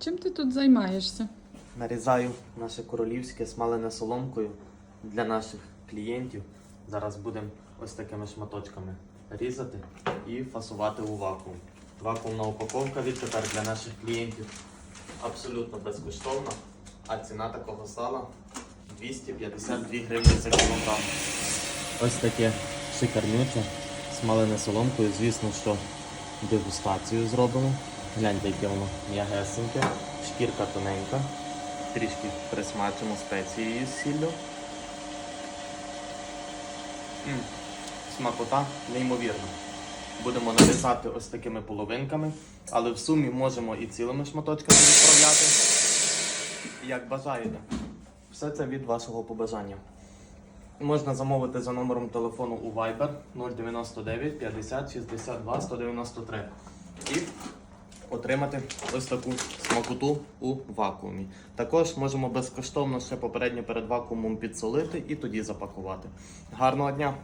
Чим ти тут займаєшся? Нарізаю наше королівське смалене соломкою для наших клієнтів. Зараз будемо ось такими шматочками різати і фасувати у вакуум. Вакуумна упаковка відтепер для наших клієнтів абсолютно безкоштовна, а ціна такого сала 252 гривні за кілограм. Ось таке шикарнюче, смалене соломкою. Звісно, що дегустацію зробимо. Гляньте, яке воно м'ягесеньке, шкірка тоненька. Трішки присмачимо спецією з сіллю. Смакота неймовірна. Будемо нарізати ось такими половинками, але в сумі можемо і цілими шматочками відправляти. Як бажаєте. Все це від вашого побажання. Можна замовити за номером телефону у Viber 099 50 62 193 і отримати ось таку смакоту у вакуумі. Також можемо безкоштовно ще попередньо перед вакуумом підсолити і тоді запакувати. Гарного дня!